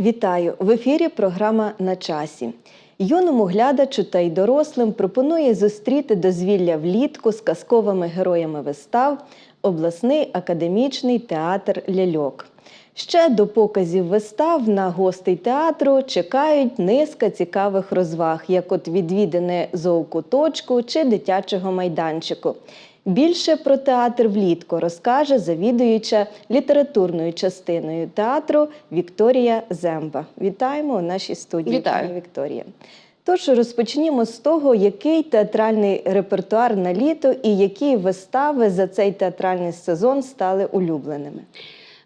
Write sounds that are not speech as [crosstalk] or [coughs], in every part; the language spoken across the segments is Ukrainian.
Вітаю! В ефірі програма на часі. Юному глядачу та й дорослим пропонує зустріти дозвілля влітку з казковими героями вистав обласний академічний театр ляльок. Ще до показів вистав на гостей театру чекають низка цікавих розваг, як от відвідини зоокуточку чи дитячого майданчику. Більше про театр влітку розкаже завідуюча літературною частиною театру Вікторія Земба. Вітаємо у нашій студії, Вітаю. Вікторія. Тож розпочнімо з того, який театральний репертуар на літо і які вистави за цей театральний сезон стали улюбленими.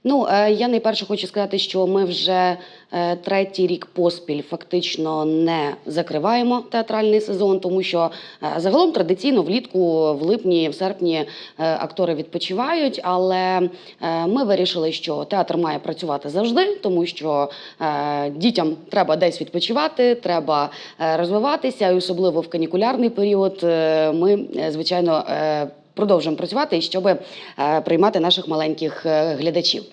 Ну, е, я найперше хочу сказати, що ми вже е, третій рік поспіль фактично не закриваємо театральний сезон, тому що е, загалом традиційно влітку, в липні, в серпні актори відпочивають. Але ми вирішили, що театр має працювати завжди, тому що дітям треба десь відпочивати, треба розвиватися, і особливо в канікулярний період. Ми, звичайно. Продовжуємо працювати, щоб е, приймати наших маленьких е, глядачів.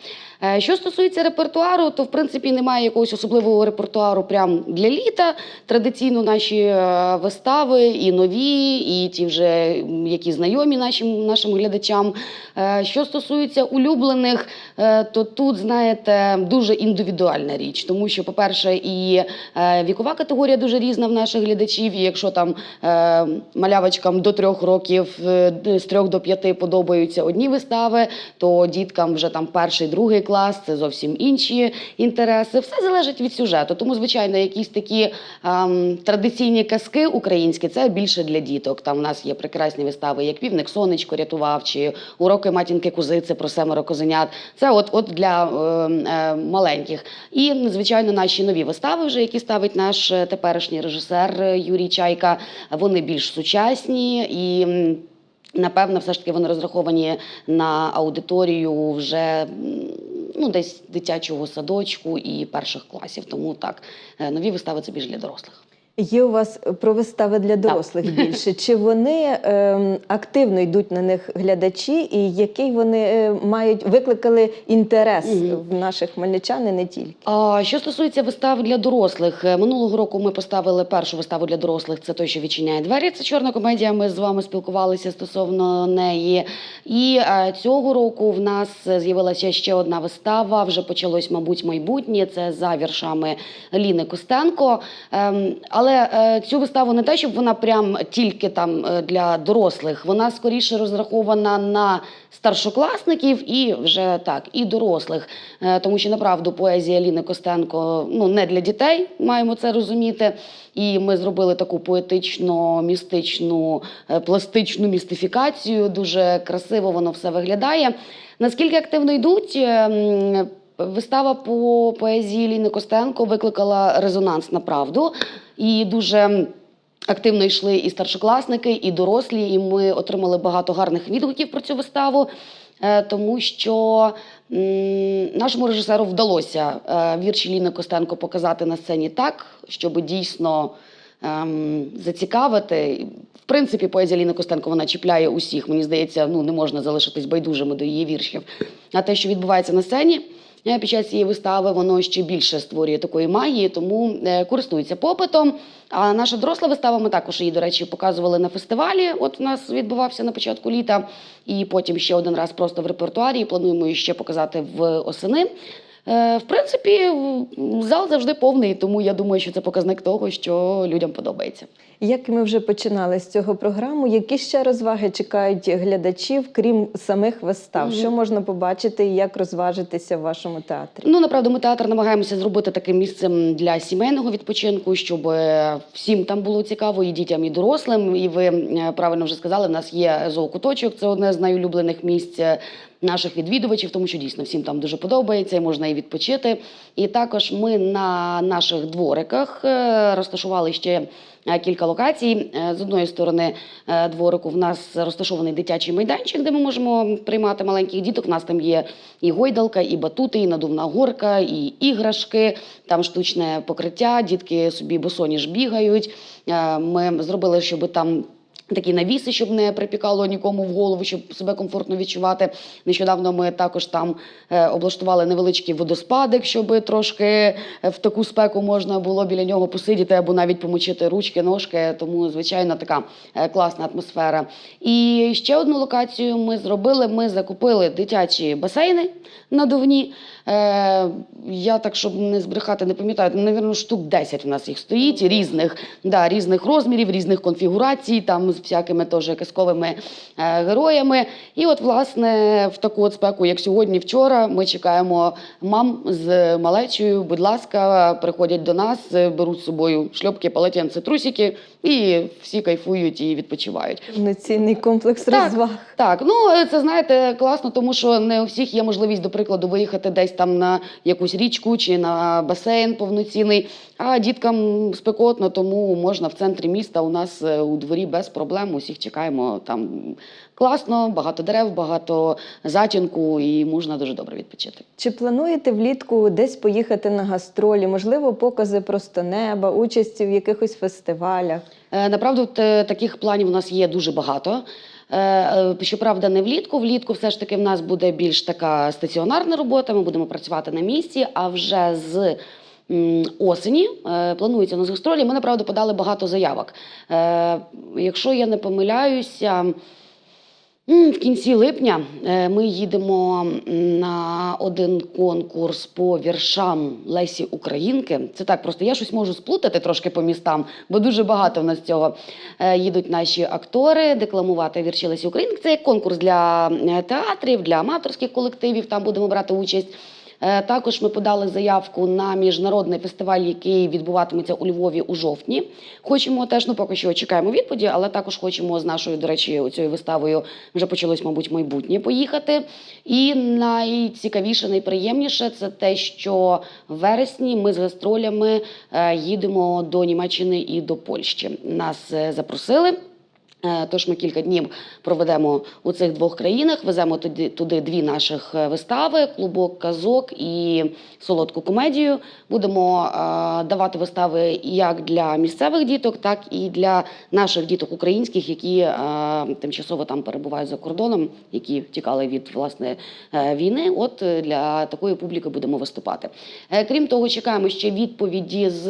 Е, Що стосується репертуару, то в принципі немає якогось особливого репертуару прям для літа. Традиційно наші е, вистави і нові, і ті вже які знайомі нашим нашим глядачам. Е, Що стосується улюблених, то тут знаєте дуже індивідуальна річ, тому що, по-перше, і вікова категорія дуже різна в наших глядачів. І якщо там малявочкам до трьох років з трьох до п'яти подобаються одні вистави, то діткам вже там перший, другий клас це зовсім інші інтереси. Все залежить від сюжету. Тому, звичайно, якісь такі ем, традиційні казки українські це більше для діток. Там в нас є прекрасні вистави, як півник сонечко рятував, чи уроки матінки Кузиці про семеро козенят. Це от, от для е, е, маленьких. І, звичайно, наші нові вистави, вже які ставить наш е, теперішній режисер е, Юрій Чайка. Вони більш сучасні і. Напевно, все ж таки вони розраховані на аудиторію вже ну, десь дитячого садочку і перших класів. Тому так, е, нові вистави це більш для дорослих. Є у вас про вистави для дорослих [laughs] більше. Чи вони ем, активно йдуть на них глядачі, і який вони е, мають викликали інтерес Мгм. в наших хмельничан і не тільки? А що стосується вистав для дорослих, е, минулого року ми поставили першу виставу для дорослих. Це той, що відчиняє двері. Це чорна комедія. Ми з вами спілкувалися стосовно неї. І е, цього року в нас з'явилася ще одна вистава. Вже почалось, мабуть, майбутнє. Це за віршами Ліни Костенко. Ем, але е, цю виставу не те, щоб вона прям тільки там е, для дорослих. Вона скоріше розрахована на старшокласників і вже так, і дорослих. Е, Тому що направду поезія Ліни Костенко ну не для дітей, маємо це розуміти. І ми зробили таку поетично, містичну, е, пластичну містифікацію. Дуже красиво воно все виглядає. Наскільки активно йдуть? Вистава по поезії Ліни Костенко викликала резонанс на правду і дуже. Активно йшли і старшокласники, і дорослі, і ми отримали багато гарних відгуків про цю виставу, е, тому що нашому режисеру вдалося е, вірші Ліни Костенко показати на сцені так, щоб дійсно ем, зацікавити. В принципі, поезія Ліни Костенко вона чіпляє усіх. Мені здається, ну не можна залишитись байдужими до її віршів. А те, що відбувається на сцені. Е, Під час цієї вистави воно ще більше створює такої магії, тому е, користується попитом. А наша доросла вистава, ми також її, до речі, показували на фестивалі. От у нас відбувався на початку літа, і потім ще один раз просто в репертуарі. Плануємо її ще показати в осени. Е, В принципі, зал завжди повний, тому я думаю, що це показник того, що людям подобається. Як ми вже починали з цього програму, які ще розваги чекають глядачів, крім самих вистав? Мгм. Що можна побачити і як розважитися в вашому театрі? Ну, направду, ми театр намагаємося зробити таким місцем для сімейного відпочинку, щоб е, всім там було цікаво, і дітям, і дорослим. І ви е, правильно вже сказали, в нас є зоокуточок, це одне з найулюблених місць е, наших відвідувачів, тому що дійсно всім там дуже подобається, і можна і відпочити. І також ми на наших двориках розташували ще кілька локацій. Е, З одної сторони е, дворику в нас розташований дитячий майданчик, де ми можемо приймати маленьких діток. У нас там є і гойдалка, і батути, і надувна горка, і іграшки, там штучне покриття. Дітки собі босоніж бігають. Е, Ми зробили, щоб там Такі навіси, щоб не припікало нікому в голову, щоб себе комфортно відчувати. Нещодавно ми також там е, облаштували невеличкий водоспадик, щоб трошки е, в таку спеку можна було біля нього посидіти або навіть помочити ручки, ножки. Тому, звичайно, така е, класна атмосфера. І ще одну локацію ми зробили. Ми закупили дитячі басейни надувні. Я так, щоб не збрехати, не пам'ятаю, навірно, штук 10 у нас їх стоїть, різних, да, різних розмірів, різних конфігурацій, там з всякими теж казковими е, героями. І от, власне, в таку от спеку, як сьогодні, вчора, ми чекаємо мам з малечою. Будь ласка, приходять до нас, е, беруть з собою шльопки, полотенці, трусики, і всі кайфують і відпочивають. Повноцінний комплекс Так. розваг. Так, ну це знаєте класно, тому що не у всіх є можливість, до прикладу, виїхати десь там на якусь річку чи на басейн повноцінний. А діткам спекотно, тому можна в центрі міста у нас е, у дворі без проблем. Усіх чекаємо там класно, багато дерев, багато затінку, і можна дуже добре відпочити. Чи плануєте влітку десь поїхати на гастролі? Можливо, покази просто неба, участі в якихось фестивалях? Е, Направду, таких планів у нас є дуже багато. Е, е, Щоправда, не влітку. Влітку все ж таки в нас буде більш така стаціонарна робота. Ми будемо працювати на місці, а вже з. Осені планується на гастролі. Ми направду подали багато заявок. Якщо я не помиляюся, в кінці липня е, ми їдемо на один конкурс по віршам Лесі Українки. Це так просто я щось можу сплутати трошки по містам, бо дуже багато в нас цього. Е, Їдуть наші актори декламувати вірші Лесі Українки. Це як конкурс для е, театрів, для аматорських колективів. Там будемо брати участь. Е, Також ми подали заявку на міжнародний фестиваль, який відбуватиметься у Львові у жовтні. Хочемо теж, ну поки що чекаємо відповіді, але також хочемо з нашою, до речі, цією виставою вже почалось, мабуть, майбутнє поїхати. І найцікавіше, найприємніше це те, що в вересні ми з гастролями е, їдемо до Німеччини і до Польщі. Нас е, запросили. Е, Тож ми кілька днів проведемо у цих двох країнах. Веземо туди, туди дві наших е, вистави: клубок казок і солодку комедію. Будемо е, давати вистави як для місцевих діток, так і для наших діток українських, які тимчасово там перебувають за кордоном, які втікали від власне війни. От для такої публіки будемо виступати. Крім того, чекаємо ще відповіді з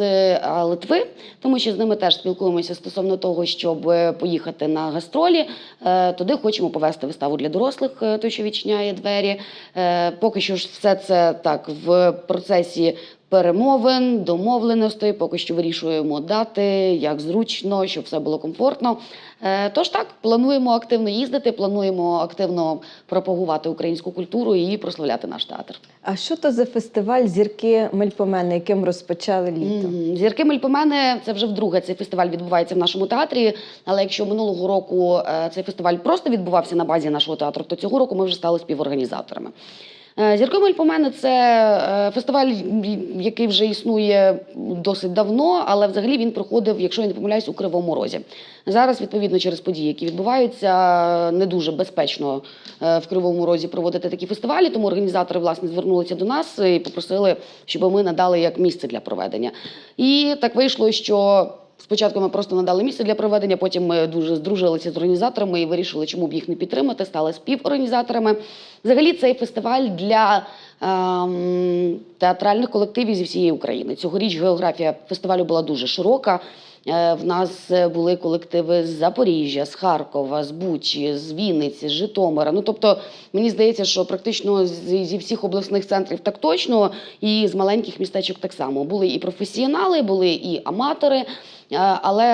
Литви, тому що з ними теж спілкуємося стосовно того, щоб е, поїхати на гастролі. Е, Туди хочемо повести виставу для дорослих, е, той, що відчиняє двері. Е, Поки що ж все це так в процесі. Перемовин, домовленостей, поки що вирішуємо дати, як зручно, щоб все було комфортно. Е, Тож так, плануємо активно їздити, плануємо активно пропагувати українську культуру і прославляти наш театр. А що то за фестиваль зірки Мельпомени, яким розпочали літо? Зірки Мельпомени це вже вдруге цей фестиваль відбувається в нашому театрі. Але якщо минулого року е, цей фестиваль просто відбувався на базі нашого театру, то цього року ми вже стали співорганізаторами. Е, Зірки Мельпомени це е, фестиваль, який вже існує досить давно, але взагалі він проходив, якщо я не помиляюсь, у Кривому Розі. Зараз, відповідно, через події, які відбуваються, не дуже безпечно е, в Кривому Розі проводити такі фестивалі. Тому організатори власне звернулися до нас і попросили, щоб ми надали як місце для проведення. І так вийшло, що. Спочатку ми просто надали місце для проведення, потім ми дуже здружилися з організаторами і вирішили, чому б їх не підтримати, стали співорганізаторами. Взагалі, цей фестиваль для ем, театральних колективів зі всієї України. Цьогоріч географія фестивалю була дуже широка. Е, В нас е, були колективи з Запоріжжя, з Харкова, з Бучі, з Вінниці, з Житомира. Ну тобто, мені здається, що практично зі всіх обласних центрів так точно, і з маленьких містечок так само. Були і професіонали, були і аматори. Е, Але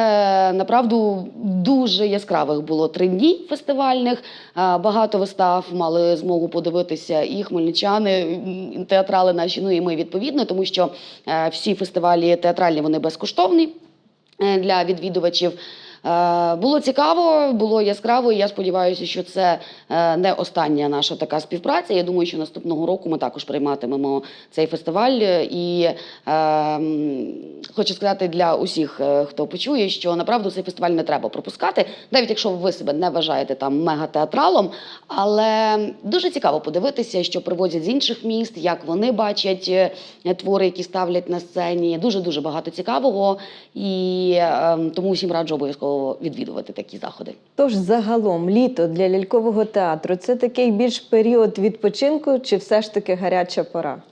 направду дуже яскравих було три дні фестивальних. Багато вистав мали змогу подивитися і хмельничани, м, театрали наші. Ну і ми відповідно, тому що всі фестивалі театральні вони безкоштовні для відвідувачів. Е, Було цікаво, було яскраво. і Я сподіваюся, що це е, не остання наша така співпраця. Я думаю, що наступного року ми також прийматимемо цей фестиваль. І е, хочу сказати для усіх, е, хто почує, що направду цей фестиваль не треба пропускати, навіть якщо ви себе не вважаєте там мегатеатралом. Але дуже цікаво подивитися, що привозять з інших міст, як вони бачать твори, які ставлять на сцені. Дуже дуже багато цікавого. І е, тому всім раджу обов'язково відвідувати такі заходи. Тож загалом літо для лялькового театру це такий більш період відпочинку, чи все ж таки гаряча пора?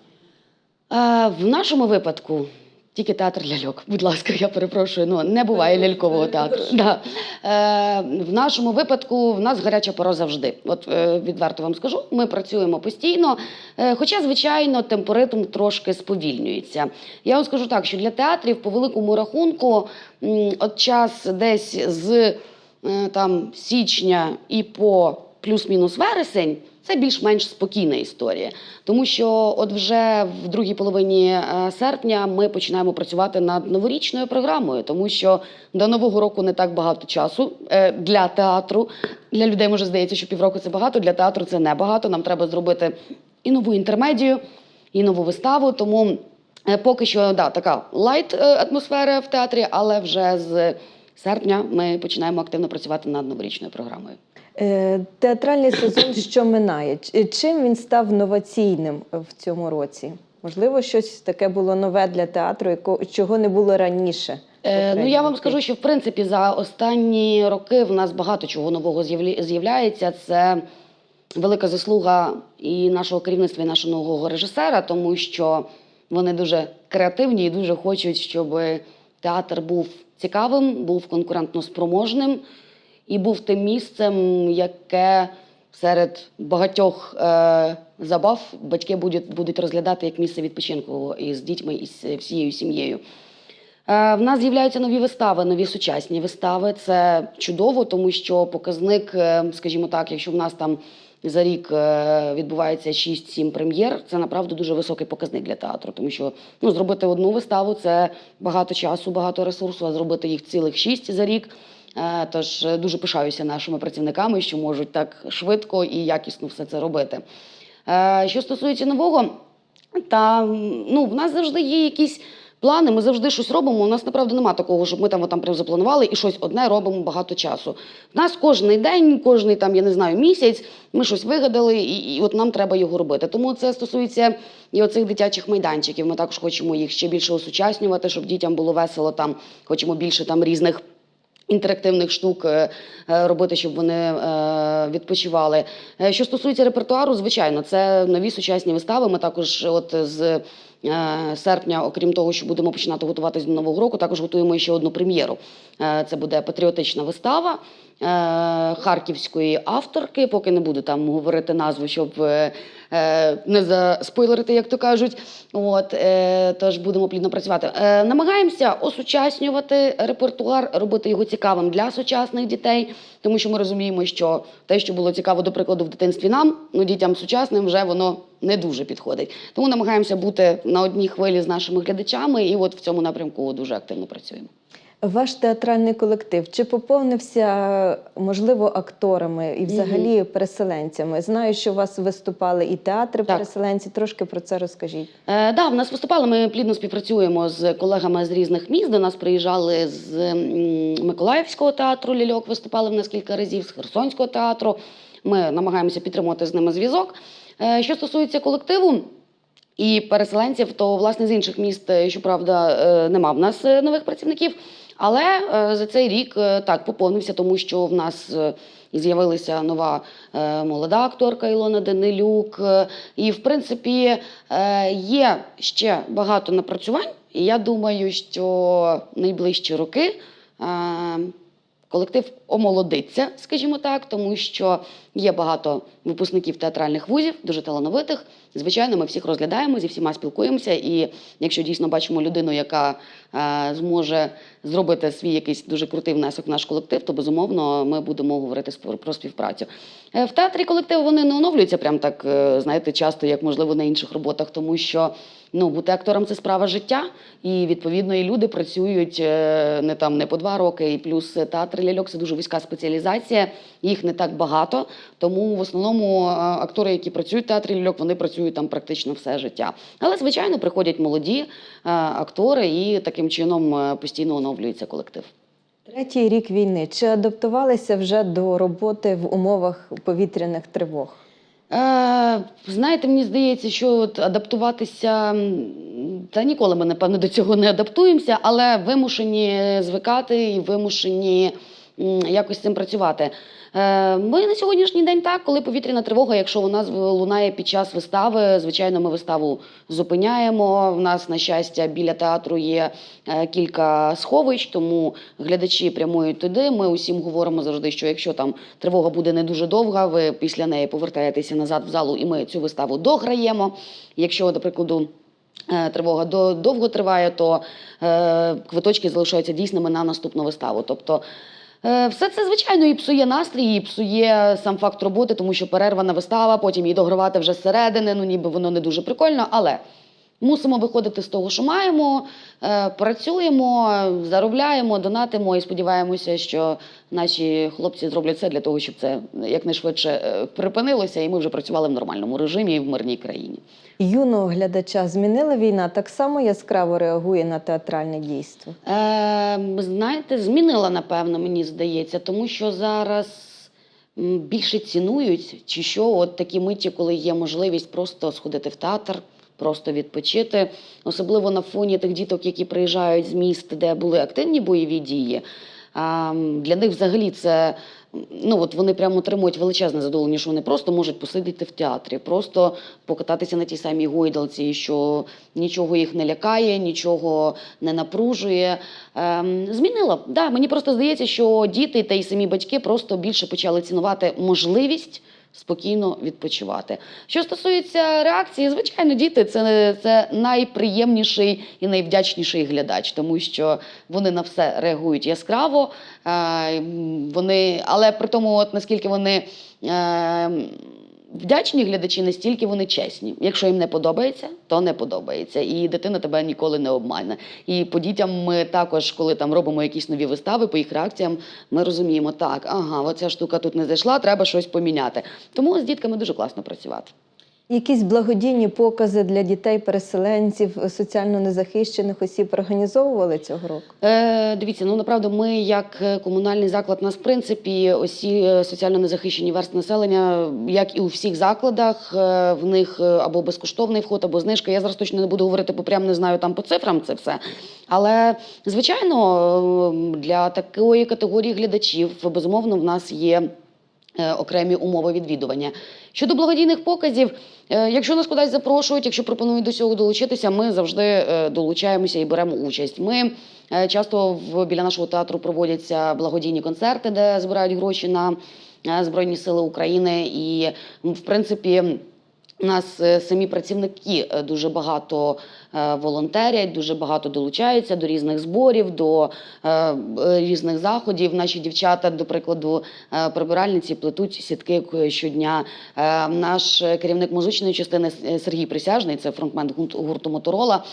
Е, В нашому випадку тільки театр ляльок. Будь ласка, я перепрошую. Ну не буває лялькового театру. Да. Е, в нашому випадку в нас гаряча пора завжди. От е, відверто вам скажу, ми працюємо постійно. Е, хоча, звичайно, темпоритм трошки сповільнюється. Я вам скажу так, що для театрів по великому рахунку, м, от час десь з е, там січня і по плюс-мінус вересень. Це більш-менш спокійна історія, тому що от вже в другій половині е, серпня ми починаємо працювати над новорічною програмою, тому що до нового року не так багато часу е, для театру. Для людей може здається, що півроку це багато. Для театру це не багато. Нам треба зробити і нову інтермедію, і нову виставу. Тому е, поки що да, така лайт атмосфера в театрі, але вже з серпня ми починаємо активно працювати над новорічною програмою. Е, Театральний сезон, що минає, чим він став новаційним в цьому році? Можливо, щось таке було нове для театру, яко- чого не було раніше. Е, ну я вам скажу, що в принципі за останні роки в нас багато чого нового з'являється. Це велика заслуга і нашого керівництва, і нашого нового режисера, тому що вони дуже креативні і дуже хочуть, щоб театр був цікавим, був конкурентно спроможним і був тим місцем, яке серед багатьох е, забав батьки будуть, будуть розглядати як місце відпочинку із дітьми і з всією сім'єю. Е, В нас з'являються нові вистави, нові сучасні вистави. Це чудово, тому що показник, е, скажімо так, якщо в нас там за рік е, відбувається 6-7 прем'єр, це направду дуже високий показник для театру, тому що ну, зробити одну виставу це багато часу, багато ресурсу, а зробити їх цілих 6 за рік. Е, Тож е, дуже пишаюся нашими працівниками, що можуть так швидко і якісно все це робити. Що стосується нового, та ну, в нас завжди є якісь плани, ми завжди щось робимо. У нас направду немає такого, щоб ми там, там прям запланували і щось одне робимо багато часу. У нас кожний день, кожний там, я не знаю, місяць ми щось вигадали, і, і от нам треба його робити. Тому це стосується і оцих дитячих майданчиків. Ми також хочемо їх ще більше осучаснювати, щоб дітям було весело там, хочемо більше там різних. Інтерактивних штук е, е, робити, щоб вони е, відпочивали. Що стосується репертуару, звичайно, це нові сучасні вистави. Ми також, от з серпня, окрім того, що будемо починати готуватись до нового року, також готуємо ще одну прем'єру. Е, Це буде патріотична вистава е, харківської авторки. Поки не буду там говорити назву, щоб е, е, не заспойлерити, як то кажуть. От е, тож будемо плідно працювати. Е, намагаємося осучаснювати репертуар, робити його цікавим для сучасних дітей, тому що ми розуміємо, що те, що було цікаво, до прикладу, в дитинстві нам, ну дітям сучасним вже воно не дуже підходить. Тому намагаємося бути на одній хвилі з нашими глядачами, і от в цьому напрямку дуже активно працюємо. Ваш театральний колектив чи поповнився, можливо, акторами і взагалі переселенцями? Знаю, що у вас виступали і театри Так. переселенці. Трошки про це розкажіть. Е, да, в нас виступали. Ми плідно співпрацюємо з колегами з різних міст. До нас приїжджали з Миколаївського театру Лільок, виступали в нас кілька разів, з Херсонського театру. Ми намагаємося підтримувати з ними зв'язок. Е, що стосується колективу. І переселенців, то власне з інших міст, е, щоправда, е, нема в нас е, нових працівників. Але е, за цей рік е, так поповнився, тому що в нас е, з'явилася нова молода акторка Ілона Данилюк. І, в принципі, є ще багато напрацювань. І я думаю, що найближчі роки. Колектив омолодиться, скажімо так, тому що є багато випускників театральних вузів, дуже талановитих. Звичайно, ми всіх розглядаємо, зі всіма спілкуємося. І якщо дійсно бачимо людину, яка е, зможе зробити свій якийсь дуже крутий внесок в наш колектив, то безумовно ми будемо говорити про співпрацю. Е, в театрі колективи вони не оновлюються прям так, е, знаєте, часто, як можливо на інших роботах, тому що ну, бути актором це справа життя, і відповідно і люди працюють е, не там не по два роки, і плюс театр ляльок це дуже вузька спеціалізація, їх не так багато. Тому в основному е, актори, які працюють в театрі ляльок, вони працюють там практично все життя. Але звичайно приходять молоді е, актори, і таким чином е, постійно оновлюється колектив. Третій рік війни. Чи адаптувалися вже до роботи в умовах повітряних тривог? Е, знаєте, мені здається, що от адаптуватися та ніколи ми, напевно, до цього не адаптуємося, але вимушені звикати і вимушені якось з цим працювати. Е, Ми на сьогоднішній день так, коли повітряна тривога, якщо вона лунає під час вистави, звичайно, ми виставу зупиняємо. У нас, на щастя, біля театру є е, кілька сховищ, тому глядачі прямують туди. Ми усім говоримо завжди, що якщо там тривога буде не дуже довга, ви після неї повертаєтеся назад в залу, і ми цю виставу дограємо. Якщо, до прикладу, е, тривога до- довго триває, то е, квиточки залишаються дійсними на наступну виставу. Тобто Е, Все це, звичайно, і псує настрій, і псує сам факт роботи, тому що перервана вистава, потім її догравати вже зсередини, ну ніби воно не дуже прикольно, але мусимо виходити з того, що маємо, е, працюємо, заробляємо, донатимо і сподіваємося, що наші хлопці зроблять все для того, щоб це якнайшвидше е, припинилося, і ми вже працювали в нормальному режимі і в мирній країні. Юного глядача змінила війна, так само яскраво реагує на театральне дійство. Е, знаєте, змінила, напевно, мені здається, тому що зараз більше цінують, чи що, от такі миті, коли є можливість просто сходити в театр, просто відпочити, особливо на фоні тих діток, які приїжджають з міст, де були активні бойові дії. Для них взагалі це ну от вони прямо отримують величезне задоволення, що вони просто можуть посидіти в театрі, просто покататися на тій самій гойдалці, що нічого їх не лякає, нічого не напружує. Ем, змінило. Да, мені просто здається, що діти та й самі батьки просто більше почали цінувати можливість. Спокійно відпочивати. Що стосується реакції, звичайно, діти це, це найприємніший і найвдячніший глядач, тому що вони на все реагують яскраво. Е, вони, але при тому, от наскільки вони е, вдячні глядачі, настільки вони чесні. Якщо їм не подобається, то не подобається. І дитина тебе ніколи не обмане. І по дітям ми також, коли там робимо якісь нові вистави, по їх реакціям ми розуміємо, так, ага, оця штука тут не зайшла, треба щось поміняти. Тому з дітками дуже класно працювати. Якісь благодійні покази для дітей-переселенців, соціально незахищених осіб організовували цього року? Е, дивіться, ну направду, ми як е, комунальний заклад, нас в принципі усі е, соціально незахищені верстви населення, як і у всіх закладах, е, в них або безкоштовний вход, або знижка. Я зараз точно не буду говорити, бо прям не знаю там по цифрам це все. Але звичайно, е, для такої категорії глядачів безумовно в нас є. Окремі умови відвідування щодо благодійних показів. е, Якщо нас кудись запрошують, якщо пропонують до цього долучитися, ми завжди е, долучаємося і беремо участь. Ми е, часто біля нашого театру проводяться благодійні концерти, де збирають гроші на Збройні Сили України. І в принципі. У нас е, самі працівники е, дуже багато е, волонтерять, дуже багато долучаються до різних зборів, до різних заходів. Наші дівчата, до прикладу, прибиральниці плетуть сітки щодня. Наш керівник музичної частини Сергій Присяжний, це фронтмен гурт- гурту Моторола.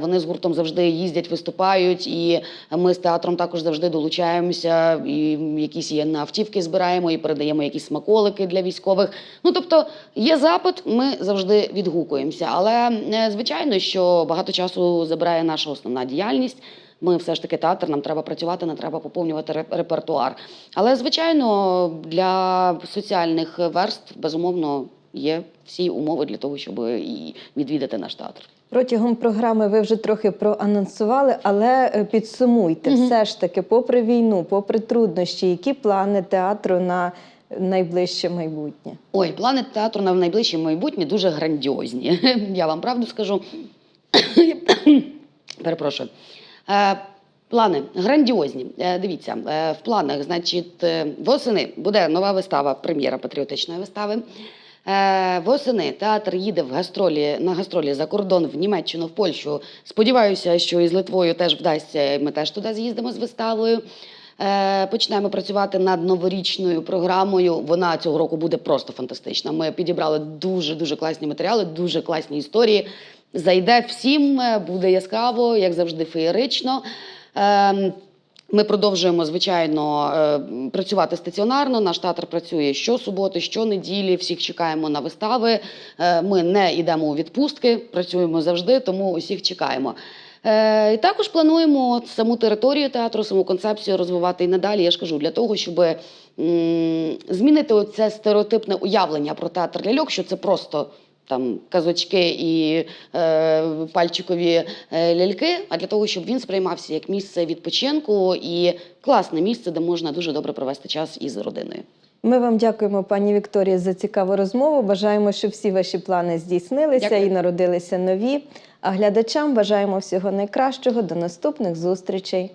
Вони з гуртом завжди їздять, виступають, і ми з театром також завжди долучаємося. І якісь є на автівки збираємо і передаємо якісь смаколики для військових. Ну тобто є запит, ми завжди відгукуємося. Але е, звичайно, що багато часу забирає наша основна діяльність. Ми все ж таки театр, нам треба працювати, нам треба поповнювати репертуар. Але звичайно, для соціальних верств безумовно є всі умови для того, щоб і відвідати наш театр. Протягом програми ви вже трохи проанонсували, але е, підсумуйте, Мгм. все ж таки, попри війну, попри труднощі, які плани театру на найближче майбутнє? Ой, плани театру на найближче майбутнє дуже грандіозні. [laughs] Я вам правду скажу. [coughs] Перепрошую. Е, Плани грандіозні. Е, Дивіться, е, в планах, значить, восени буде нова вистава, прем'єра патріотичної вистави. Восени театр їде в гастролі на гастролі за кордон в Німеччину, в Польщу. Сподіваюся, що і з Литвою теж вдасться. Ми теж туди з'їздимо з виставою. Е, Почнемо працювати над новорічною програмою. Вона цього року буде просто фантастична. Ми підібрали дуже дуже класні матеріали, дуже класні історії. Зайде всім, е, буде яскраво, як завжди, феєрично. Ем, Ми продовжуємо, звичайно, е, працювати стаціонарно. Наш театр працює щосуботи, щонеділі. Всіх чекаємо на вистави. Е, Ми не йдемо у відпустки, працюємо завжди, тому усіх чекаємо. Е, І також плануємо саму територію театру, саму концепцію розвивати і надалі. Я ж кажу, для того, щоб змінити оце стереотипне уявлення про театр ляльок, що це просто там казочки і е, пальчикові е, ляльки, а для того, щоб він сприймався як місце відпочинку і класне місце, де можна дуже добре провести час із родиною. Ми вам дякуємо, пані Вікторія, за цікаву розмову. Бажаємо, щоб всі ваші плани здійснилися Дякую. і народилися нові. А глядачам бажаємо всього найкращого. До наступних зустрічей.